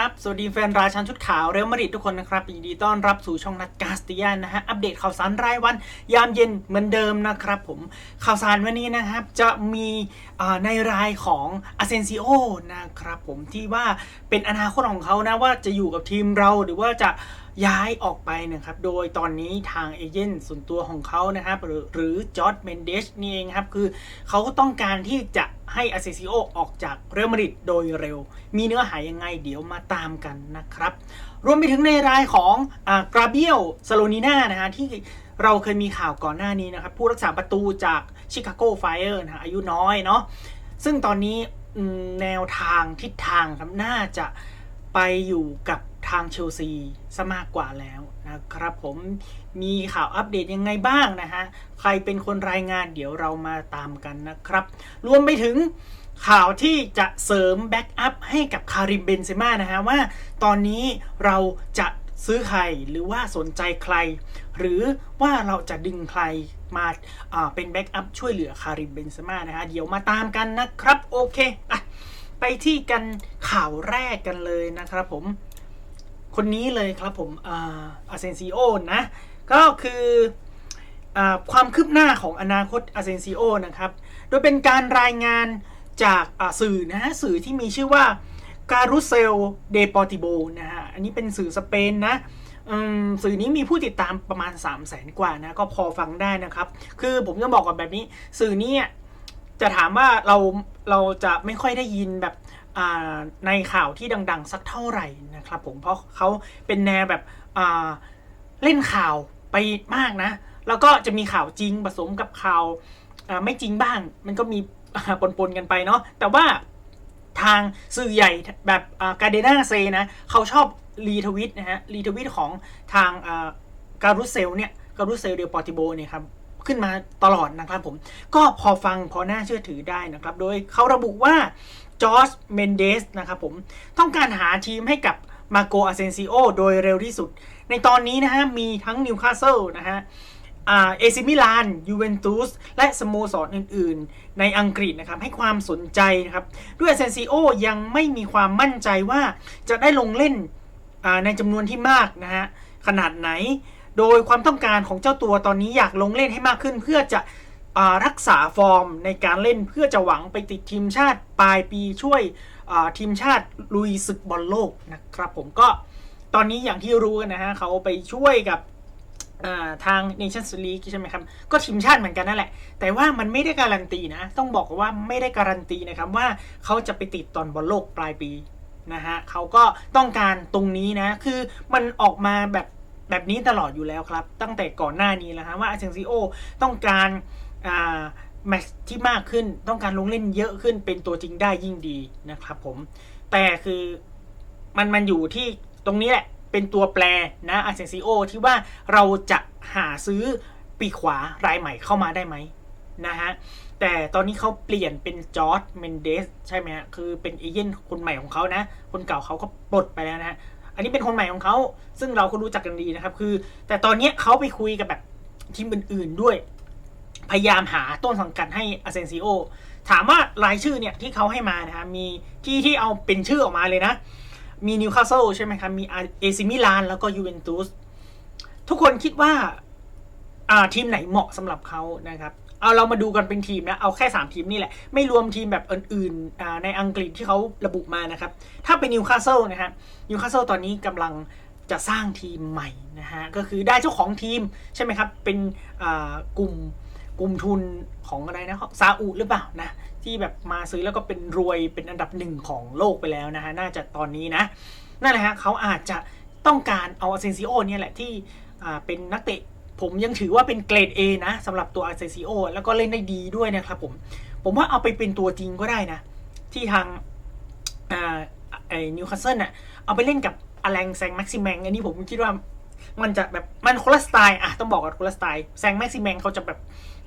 ครับ สวัสดีแฟนราชันชุดขาวเรอัลมาดริดทุกคนนะครับยินดีต้อนรับสู่ช่องนัดกาสตียนนะฮะ อัปเดตข่าวสารรายวัน ยามเย็นเหมือนเดิมนะครับผม ข่าวสารวันนี้นะครับ จะมีในรายของอาเซนซิโอนะครับผมที่ว่าเป็นอนาคตของเขานะ ว่าจะอยู่กับทีมเราหรือว่าจะย้ายออกไปนะครับ โดยตอนนี้ทางเอเจนต์ส่วนตัวของเขานะครับ หรือหรือจอร์ดเมนเดชนี่เองครับ คือเขาต้องการที่จะ ให้อาเซซิโอออกจากเรอัลมาดริดโดยเร็ว มีเนื้อหายังไงเดี๋ยวมาตามกันนะครับ รวมไปถึงในรายของกราเบียลซาโลนิน่านะฮะที่เราเคยมีข่าวก่อนหน้านี้นะครับ ผู้รักษาประตูจากชิคาโกไฟเออร์นะอายุน้อยเนาะซึ่งตอนนี้แนวทางทิศทางครับน่าจะไปอยู่กับางเชลซีซะมากกว่าแล้วนะครับ ผมมีข่าวอัปเดตยังไงบ้างนะฮะ ใครเป็นคนรายงานเดี๋ยวเรามาตามกันนะครับ รวมไปถึงข่าวที่จะเสริมแบ็กอัพให้กับคาริมเบนเซม่านะฮะ ว่าตอนนี้เราจะซื้อใครหรือว่าสนใจใคร หรือว่าเราจะดึงใครมาาเป็นแบ็กอัพช่วยเหลือคาริมเบนเซม่านะฮะ เดี๋ยวมาตามกันนะครับ โอเคอไปที่กันข่าวแรกกันเลยนะครับผม คนนี้เลยครับผมอาเซนซิโอนะ ก็คืออความคืบหน้าของอนาคตอาเซนซิโอนะครับ โดยเป็นการรายงานจากาสื่อนะฮะสื่อที่มีชื่อว่าการุเซลเดปอติโบนะฮะ อันนี้เป็นสื่อสเปนนะสื่อนี้มีผู้ติดตามประมาณ 3 0 0แสนกว่านะ ก็พอฟังได้นะครับ คือผมจะบอกกับแบบนี้ สื่อนี้จะถามว่าเราเราจะไม่ค่อยได้ยินแบบ ในข่าวที่ดัง ๆ สักเท่าไหร่นะครับผมเพราะเขาเป็นแนวแบบเล่นข่าวไปมากนะ แล้วก็จะมีข่าวจริงผสมกับข่าวไม่จริงบ้าง มันก็มีปนๆกันไปเนาะแต่ว่าทางสื่อใหญ่แบบการเดนาเซนะเขาชอบรีทวิตนะฮะรีทวิตของทางการุเซลเนี่ยการุเซลเดลปอติโบเนี่ยครับ ขึ้นมาตลอดนะครับผม ก็พอฟังพอน่าเชื่อถือได้นะครับ โดยเขาระบุว่าจอร์จเมนเดสนะครับผมต้องการหาทีมให้กับมาโกอาเซนซิโอโดยเร็วที่สุด ในตอนนี้นะฮะ มีทั้งนิวคาสเซิลนะฮะเอซิมิลาน ยูเวนตุส และสโมสรออื่น ๆ ในอังกฤษนะครับ ให้ความสนใจนะครับ ด้วยเซนซิโอยังไม่มีความมั่นใจว่าจะได้ลงเล่นในจำนวนที่มากนะฮะ ขนาดไหน โดยความต้องการของเจ้าตัวตอนนี้อยากลงเล่นให้มากขึ้น เพื่อจะรักษาฟอร์มในการเล่นเพื่อจะหวังไปติดทีมชาติปลายปีช่วยทีมชาติลุยศึกบอลโลกนะครับ ผมก็ตอนนี้อย่างที่รู้กันนะฮะเขาไปช่วยกับทาง Nations League ใช่ไหมครับ ก็ทีมชาติเหมือนกันนั่นแหละ แต่ว่ามันไม่ได้การันตีนะ ต้องบอกว่าไม่ได้การันตีนะครับว่าเขาจะไปติดตอนบอลโลกปลายปีนะฮะเขาก็ต้องการตรงนี้นะ คือมันออกมาแบบ แบบนี้ตลอดอยู่แล้วครับ ตั้งแต่ก่อนหน้านี้แล้วฮะว่าอาเซนซิโอต้องการแมตช์ที่มากขึ้นต้องการลงเล่นเยอะขึ้นเป็นตัวจริงได้ยิ่งดีนะครับผมแต่คือมันมันอยู่ที่ตรงนี้แหละ เป็นตัวแปรนะอาเซนซิโอที่ว่าเราจะหาซื้อปีขวารายใหม่เข้ามาได้ไหมนะฮะแต่ตอนนี้เขาเปลี่ยนเป็นจอร์ดเมนเดสใช่ไหมฮะคือเป็นเอเย่นคนใหม่ของเขานะ คนเก่าเขาก็ปลดไปแล้วนะฮะ อันนี้เป็นคนใหม่ของเขาซึ่งเราก็รู้จักกันดีนะครับ คือ แต่ตอนนี้เขาไปคุยกับแบบทีมอื่น ๆด้วย พยายามหาต้นสังกัดให้อาเซนซิโอถามว่ารายชื่อเนี่ยที่เขาให้มานะฮะมีที่ที่เอาเป็นชื่อออกมาเลยนะ มีนิวคาสเซิลใช่ไหมครับ มีเอซิมิลานแล้วก็ยูเวนตุสทุกคนคิดว่าทีมไหนเหมาะสำหรับเขานะครับ เอาเรามาดูกันเป็นทีมนะ เอาแค่ 3 ทีมนี่แหละ ไม่รวมทีมแบบอื่นๆในอังกฤษที่เขาระบุมานะครับ ถ้าเป็นนิวคาสเซิลนะฮะนิวคาสเซิลตอนนี้กำลังจะสร้างทีมใหม่นะฮะ ก็คือได้เจ้าของทีมใช่ไหมครับ เป็นกลุ่มกลุ่มทุนของอะไรนะซาอุหรือเปล่านะ ที่แบบมาซื้อแล้วก็เป็นรวยเป็นอันดับหนึ่งของโลกไปแล้วนะฮะ น่าจะตอนนี้นะ นั่นแหละฮะเขาอาจจะต้องการเอาอาเซนซิโอเนี่ยแหละที่เป็นนักเตะ ผมยังถือว่าเป็นเกรด A นะสำหรับตัวอาเซนซิโอแล้วก็เล่นได้ดีด้วยนะครับผม ผมว่าเอาไปเป็นตัวจริงก็ได้นะ ที่ทางไอ้นิวคาสเซิลน่ะเอาไปเล่นกับอแลงแซงแม็กซิแมงอันนี้ผมคิดว่า มันจะแบบมันคนละสไตล์อะต้องบอกกันคนละสไตล์แซงแม็กซิแมงเขาจะแบบ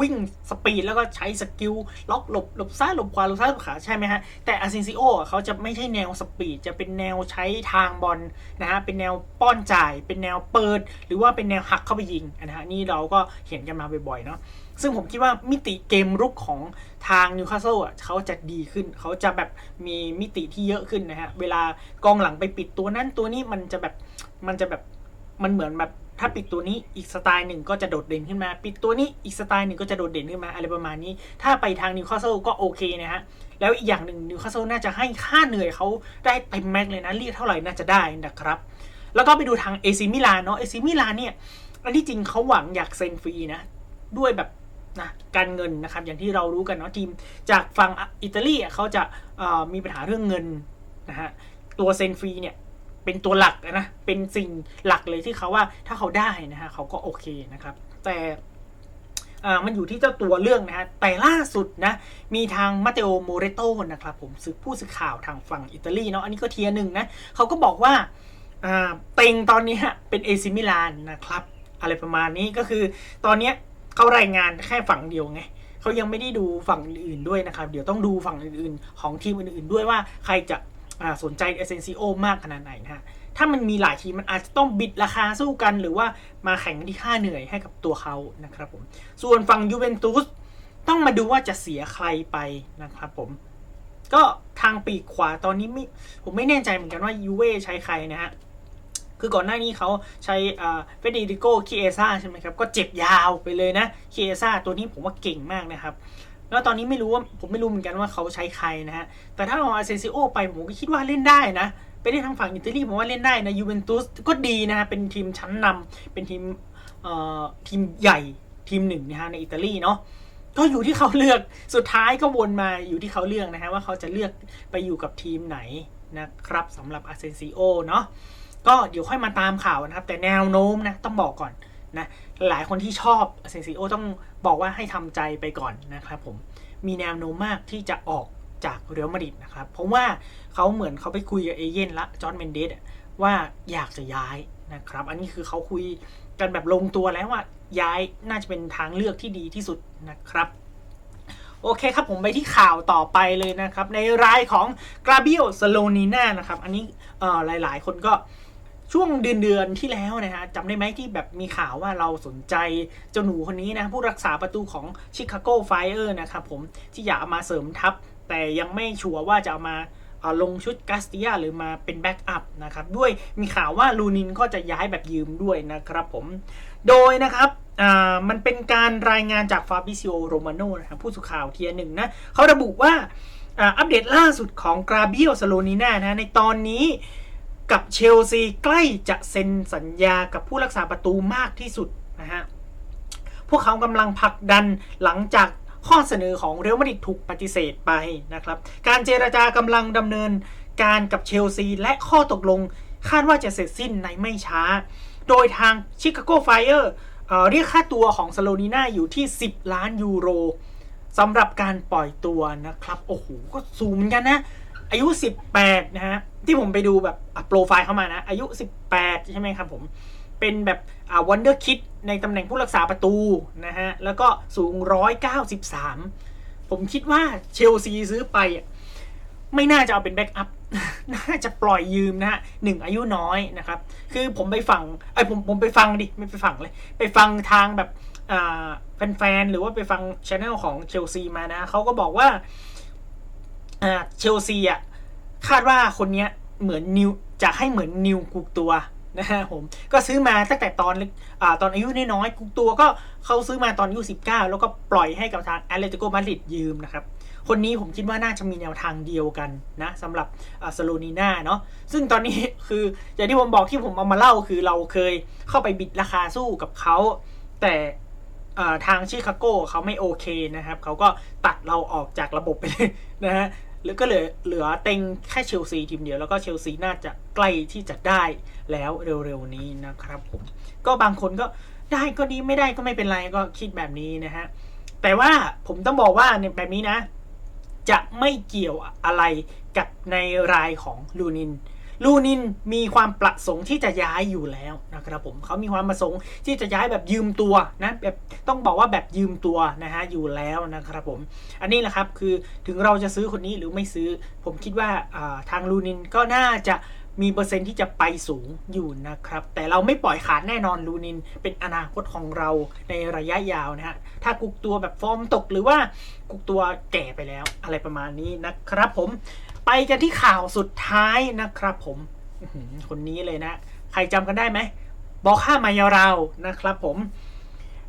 วิ่งสปีดแล้วก็ใช้สกิลล็อกหลบหลบซ้ายหลบขวาหลบซ้ายหลบขวาใช่ไหมฮะ แต่อาเซนซิโอเขาจะไม่ใช่แนวสปีด จะเป็นแนวใช้ทางบอลนะฮะ เป็นแนวป้อนจ่าย เป็นแนวเปิด หรือว่าเป็นแนวหักเข้าไปยิงนะฮะ นี่เราก็เห็นกันมาบ่อยๆเนาะซึ่งผมคิดว่ามิติเกมรุกของทางนิวคาสเซิลอะเขาจะดีขึ้น เขาจะแบบมีมิติที่เยอะขึ้นนะฮะ เวลากองหลังไปปิดตัวนั้นตัวนี้มันจะแบบมันจะแบบ มันเหมือนแบบถ้าปิดตัวนี้อีกสไตล์หนึ่งก็จะโดดเด่นขึ้นมา ปิดตัวนี้อีกสไตล์หนึ่งก็จะโดดเด่นขึ้นมาอะไรประมาณนี้ ถ้าไปทางนิวคาสเซิลก็โอเคนะฮะ แล้วอีกอย่างหนึ่งนิวคาสเซิลน่าจะให้ค่าเหนื่อยเขาได้เต็มแม็กเลยนะ เรียกเท่าไหร่น่าจะได้นะครับ แล้วก็ไปดูทางเอซิมิลานเนาะเอซิมิลานเนี่ยอันที่จริงเขาหวังอยากเซ็นฟรีนะ ด้วยแบบนะการเงินนะครับอย่างที่เรารู้กันเนาะทีมจากฝั่งอิตาลีอะเขาจะมีปัญหาเรื่องเงินนะฮะตัวเซ็นฟรีเนี่ย เป็นตัวหลักนะ เป็นสิ่งหลักเลยที่เขาว่าถ้าเขาได้นะฮะเขาก็โอเคนะครับ แต่อ่ามันอยู่ที่เจ้าตัวเรื่องนะฮะ แต่ล่าสุดนะ มีทางมาเตโอโมเรโตนะครับผมสื่อผู้สื่อข่าวทางฝั่งอิตาลีเนาะ อันนี้ก็เทียหนึ่งนะ เขาก็บอกว่าอ่าเต็งตอนนี้ฮะเป็นเอซิมิลานนะครับ อะไรประมาณนี้ก็คือตอนเนี้ยเขารายงานแค่ฝั่งเดียวไงเขายังไม่ได้ดูฝั่งอื่นๆด้วยนะครับ เดี๋ยวต้องดูฝั่งอื่นๆ ของทีมอื่นๆด้วยว่าใครจะ สนใจเอเซนซิโอมากขนาดไหนนะฮะถ้ามันมีหลายทีมมันอาจจะต้องบิดราคาสู้กัน หรือว่ามาแข่งที่ค่าเหนื่อยให้กับตัวเขานะครับผมส่วนฝั่งยูเวนตุสต้องมาดูว่าจะเสียใครไปนะครับผมก็ทางปีกขวาตอนนี้ไม่ผมไม่แน่ใจเหมือนกันว่ายูเว่ใช้ใครนะฮะคือก่อนหน้านี้เขาใช้เฟเดริโกคิเอซ่าใช่ไหมครับ ก็เจ็บยาวไปเลยนะคิเอซ่าตัวนี้ผมว่าเก่งมากนะครับ แล้วตอนนี้ไม่รู้ว่าผมไม่รู้เหมือนกันว่าเขาใช้ใครนะฮะ แต่ถ้าเอาอาเซนซิโอไปผมก็คิดว่าเล่นได้นะ ไปเล่นทางฝั่งอิตาลีผมว่าเล่นได้นะยูเวนตุสก็ดีนะฮะ เป็นทีมชั้นนำเป็นทีมเอ่อทีมใหญ่ทีมหนึ่งนะฮะในอิตาลีเนาะก็อยู่ที่เขาเลือกสุดท้ายก็วนมาอยู่ที่เขาเลือกนะฮะว่าเขาจะเลือกไปอยู่กับทีมไหนนะครับสำหรับอาเซนซิโอเนาะก็เดี๋ยวค่อยมาตามข่าวนะครับ แต่แนวโน้มนะต้องบอกก่อนนะหลายคนที่ชอบอาเซนซิโอต้อง บอกว่าให้ทำใจไปก่อนนะครับผมมีแนวโน้มมากที่จะออกจากเรอัลมาดริดนะครับ เพราะว่าเขาเหมือนเขาไปคุยกับเอเย่นละจอห์นเมนเดสว่าอยากจะย้ายนะครับ อันนี้คือเขาคุยกันแบบลงตัวแล้วว่าย้ายน่าจะเป็นทางเลือกที่ดีที่สุดนะครับ โอเคครับผมไปที่ข่าวต่อไปเลยนะครับ ในรายของกราเบียลสโลนีนานะครับ อันนี้หลายๆ คนก็ ช่วงเดือนเดือนที่แล้วนะฮะจำได้ไหมที่แบบมีข่าวว่าเราสนใจเจ้าหนูคนนี้นะ ผู้รักษาประตูของชิคาโกไฟเออร์นะครับผมที่อยากเอามาเสริมทัพ แต่ยังไม่ชัวร์ว่าจะเอามาลงชุดกาสตียหรือมาเป็นแบ็กอัพนะครับด้วยมีข่าวว่าลูนินก็จะย้ายแบบยืมด้วยนะครับผม โดยนะครับมันเป็นการรายงานจากฟาบิซิโอโรมาโนนะครับผู้สื่อข่าวเทียหนึ่งนะเขาระบุว่าอ่าอัปเดตล่าสุดของกราเบียลสโลนีนานะในตอนนี้ กับเชลซีใกล้จะเซ็นสัญญากับผู้รักษาประตูมากที่สุดนะฮะ พวกเขากำลังผลักดันหลังจากข้อเสนอของเรอัลมาดริดถูกปฏิเสธไปนะครับ การเจรจากำลังดำเนินการกับเชลซีและข้อตกลงคาดว่าจะเสร็จสิ้นในไม่ช้า โดยทางชิคาโกไฟเออร์เรียกค่าตัวของสโลนีนาอยู่ที่ 10 ล้านยูโรสำหรับการปล่อยตัวนะครับ โอ้โห ก็สูงเหมือนกันนะ อายุ 18 นะฮะ ที่ผมไปดูแบบโปรไฟล์เข้ามานะ อายุ 18 ใช่ไหมครับผม เป็นแบบวันเดอร์คิดในตำแหน่งผู้รักษาประตูนะฮะ แล้วก็สูง 193 ผมคิดว่าเชลซีซื้อไป ไม่น่าจะเอาเป็นแบ็กอัพ น่าจะปล่อยยืมนะฮะหนึ่งอายุน้อยนะครับ คือผมไปฟังไอ้ผมผมไปฟังดิ ไม่ไปฟังเลย ไปฟังทางแบบแฟนๆ หรือว่าไปฟังช anel ของเชลซีมานะ เขาก็บอกว่าเชลซีอะ คาดว่าคนเนี้ยเหมือนนิวจะให้เหมือนนิวกุกตัวนะฮะผมก็ซื้อมาตั้งแต่ตอนอ่าตอนอายุน้อยๆกุกตัวก็เขาซื้อมาตอนอายุ19 แล้วก็ปล่อยให้กับทางแอตเลติโกมาดริดยืมนะครับคนนี้ผมคิดว่าน่าจะมีแนวทางเดียวกันนะสำหรับอาสโลนีนาเนาะซึ่งตอนนี้คืออย่างที่ผมบอกที่ผมเอามาเล่าคือเราเคยเข้าไปบิดราคาสู้กับเขา แต่ทางชิคาโกเขาไม่โอเคนะครับเขาก็ตัดเราออกจากระบบไปเลยนะฮะ หรือก็เหลือเหลือเต็งแค่เชลซีทีมเดียวแล้วก็เชลซีน่าจะใกล้ที่จะได้แล้วเร็วๆนี้นะครับผม ก็บางคนก็ได้ก็ดีไม่ได้ก็ไม่เป็นไรก็คิดแบบนี้นะฮะ แต่ว่าผมต้องบอกว่าเนี่ยแบบนี้นะ จะไม่เกี่ยวอะไรกับในรายของลูนิน ลูนินมีความประสงค์ที่จะย้ายอยู่แล้วนะครับผมเขามีความประสงค์ที่จะย้ายแบบยืมตัวนะแบบต้องบอกว่าแบบยืมตัวนะฮะอยู่แล้วนะครับผม อันนี้แหละครับคือถึงเราจะซื้อคนนี้หรือไม่ซื้อ ผมคิดว่าทางลูนินก็น่าจะมีเปอร์เซ็นต์ที่จะไปสูงอยู่นะครับ แต่เราไม่ปล่อยขาดแน่นอนลูนิน เป็นอนาคตของเราในระยะยาวนะฮะ ถ้ากุกตัวแบบฟอร์มตกหรือว่ากุกตัวแก่ไปแล้วอะไรประมาณนี้นะครับผม ไปกันที่ข่าวสุดท้ายนะครับผมคนนี้เลยนะ ใครจำกันได้ไหมบอกห้ามายารานะครับผม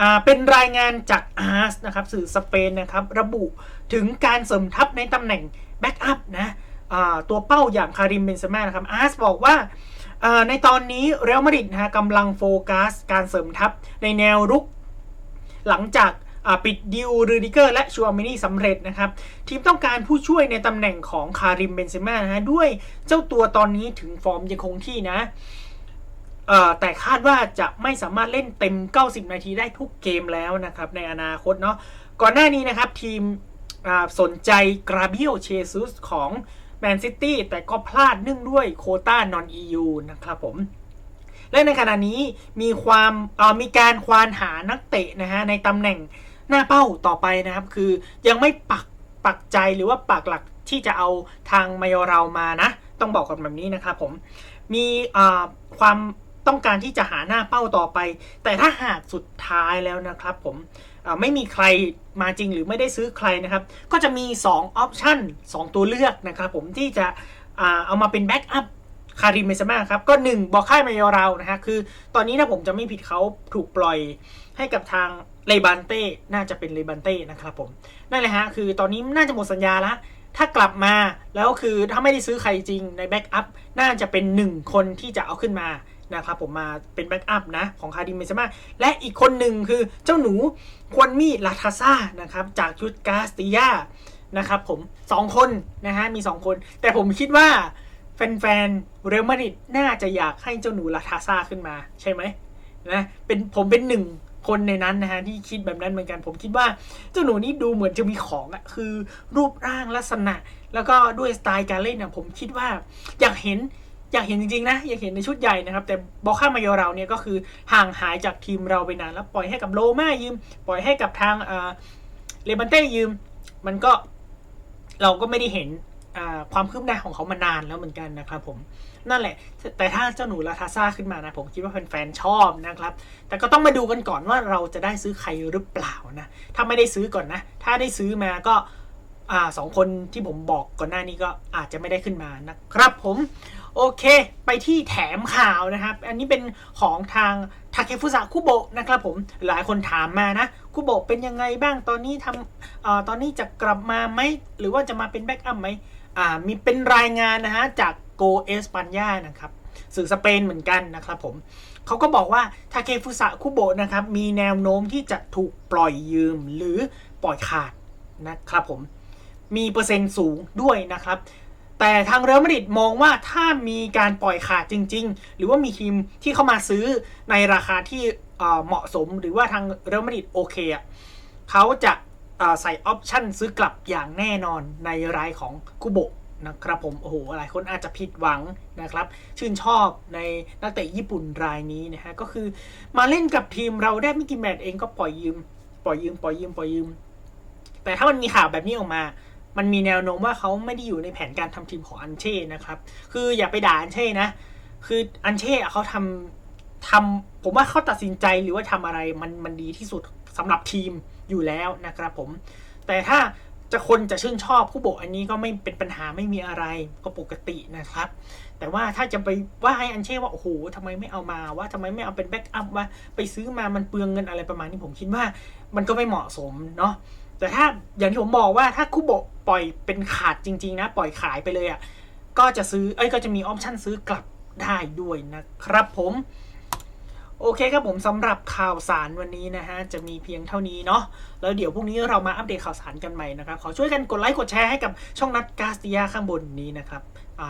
อ่าเป็นรายงานจากอาร์สนะครับสื่อสเปนนะครับระบุถึงการเสริมทัพในตำแหน่งแบ็กอัพนะอ่าตัวเป้าอย่างคาริมเบนเซม่านะครับอาร์สบอกว่าอ่าในตอนนี้เรอัลมาดริดนะฮะกำลังโฟกัสการเสริมทัพในแนวรุก หลังจาก ปิดดิวรูดิเกอร์ และชัวมินี่สำเร็จนะครับ ทีมต้องการผู้ช่วยในตำแหน่งของคาริมเบนเซม่านะฮะด้วยเจ้าตัวตอนนี้ถึงฟอร์มยังคงที่นะแต่คาดว่าจะไม่สามารถเล่นเต็ม 90 นาทีได้ทุกเกมแล้วนะครับ ในอนาคตเนาะก่อนหน้านี้นะครับ ทีมสนใจกราเบียลเชซุสของแมนซิตี้แต่ก็พลาดเนื่องด้วยโคต้านอน EU นะครับผม และในขณะนี้มีความมีการควานหานักเตะนะฮะในตำแหน่ง หน้าเป้าต่อไปนะครับ คือยังไม่ปักปักใจหรือว่าปักหลักที่จะเอาทางมายอเรามานะ ต้องบอกกันแบบนี้นะครับผมมีความต้องการที่จะหาหน้าเป้าต่อไป แต่ถ้าหากสุดท้ายแล้วนะครับผมไม่มีใครมาจริงหรือไม่ได้ซื้อใครนะครับ ก็จะมี2ออปชัน2ตัวเลือกนะครับผมที่จะเอามาเป็นแบ็กอัพคาริมเมซมาครับ ก็หนึ่งบอกค่ายมายอเรานะฮะคือตอนนี้ถ้าผมจะไม่ผิดเขาถูกปล่อยให้กับทาง เลบันเต้น่าจะเป็นเลบันเต้นะครับผมนั่นแหละฮะคือตอนนี้น่าจะหมดสัญญาแล้วถ้ากลับมาแล้วคือถ้าไม่ได้ซื้อใครจริงในแบ็กอัพน่าจะเป็นหนึ่งคนที่จะเอาขึ้นมานะครับผมมาเป็นแบ็กอัพนะของคาริมเมซาม่าและอีกคนหนึ่งคือเจ้าหนูควนมีลาทาซ่านะครับจากชุดกาสติยานะครับผมสองคนนะฮะมีสองคน แต่ผมคิดว่าแฟนๆเรอัลมาดริดน่าจะอยากให้เจ้าหนูลาทาซ่าขึ้นมาใช่ไหมนะเป็นผมเป็นหนึ่ง คนในนั้นนะฮะที่คิดแบบนั้นเหมือนกัน ผมคิดว่าเจ้าหนูนี่ดูเหมือนจะมีของอะคือรูปร่างลักษณะ แล้วก็ด้วยสไตล์การเล่นนะผมคิดว่าอยากเห็นอยากเห็นจริงๆนะอยากเห็นในชุดใหญ่นะครับ แต่บอกข้ามายอเราเนี่ยก็คือห่างหายจากทีมเราไปนานแล้วปล่อยให้กับโลมายืม ปล่อยให้กับทางอ่าเลบันเต้ยืม มันก็เราก็ไม่ได้เห็น ความคืบหน้าของเขามานานแล้วเหมือนกันนะครับผมนั่นแหละ แต่ถ้าเจ้าหนูลาทาซ่าขึ้นมานะ ผมคิดว่าแฟนๆชอบนะครับ แต่ก็ต้องมาดูกันก่อนว่าเราจะได้ซื้อใครหรือเปล่านะ ถ้าไม่ได้ซื้อก่อนนะ ถ้าได้ซื้อมาก็สองคนที่ผมบอกก่อนหน้านี้ก็อาจจะไม่ได้ขึ้นมานะครับผมโอเค ไปที่แถมข่าวนะครับ อันนี้เป็นของทางทาเคฟุสะคุโบะนะครับผมหลายคนถามมานะคุโบะเป็นยังไงบ้างตอนนี้ทำอตอนนี้จะกลับมาไหมหรือว่าจะมาเป็นแบ็กอัพไหม มีเป็นรายงานนะฮะจากโกเอสปันยานะครับสื่อสเปนเหมือนกันนะครับผมเขาก็บอกว่าทาเคฟุสะคุโบะนะครับมีแนวโน้มที่จะถูกปล่อยยืมหรือปล่อยขาดนะครับผมมีเปอร์เซ็นต์สูงด้วยนะครับ แต่ทางเรอัลมาดริดมองว่าถ้ามีการปล่อยขาดจริง ๆ หรือว่ามีทีมที่เข้ามาซื้อในราคาที่เหมาะสมหรือว่าทางเรอัลมาดริดโอเคอะเขาจะ ใส่ออปชั่นซื้อกลับอย่างแน่นอนในรายของคุโบะนะครับผมโอ้โหหลายคนอาจจะผิดหวังนะครับ ชื่นชอบในนักเตะญี่ปุ่นรายนี้นะฮะก็คือมาเล่นกับทีมเราได้ไม่กี่แมตช์เองก็ปล่อยยืม ปล่อยยืม ปล่อยยืม ปล่อยยืม แต่ถ้ามันมีข่าวแบบนี้ออกมา มันมีแนวโน้มว่าเขาไม่ได้อยู่ในแผนการทำทีมของอันเช่นะครับ คืออย่าไปด่าอันเช่นะ คืออันเช่เขาทำทำผมว่าเขาตัดสินใจหรือว่าทำอะไรมันมันดีที่สุดสำหรับทีม อยู่แล้วนะครับผม แต่ถ้าจะคนจะชื่นชอบผู้โบกอันนี้ก็ไม่เป็นปัญหาไม่มีอะไรก็ปกตินะครับ แต่ว่าถ้าจะไปว่าให้อันเช่ว่าโอ้โหทำไมไม่เอามาว่าทำไมไม่เอาเป็นแบ็กอัพว่าไปซื้อมามันเปลืองเงินอะไรประมาณนี้ผมคิดว่ามันก็ไม่เหมาะสมเนาะแต่ถ้าอย่างที่ผมบอกว่าถ้าคุโบะปล่อยเป็นขาดจริง ๆ นะ ปล่อยขายไปเลยอะ่ะก็จะซื้อเอ้ยก็จะมีออปชั่นซื้อกลับได้ด้วยนะครับผม โอเคครับผมสำหรับข่าวสารวันนี้นะฮะจะมีเพียงเท่านี้เนาะแล้วเดี๋ยวพรุ่งนี้เรามาอัปเดตข่าวสารกันใหม่นะครับ ขอช่วยกันกดไลค์กดแชร์ให้กับช่องนัดกาสติยาข้างบนนี้นะครับ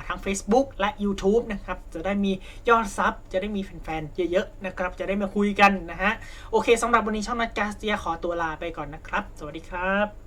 ทั้ง Facebook และ YouTube นะครับ จะได้มียอดซับจะได้มีแฟนๆ เยอะๆนะครับ จะได้มาคุยกันนะฮะ โอเคสำหรับวันนี้ช่องนัดกาสติยาขอตัวลาไปก่อนนะครับ สวัสดีครับ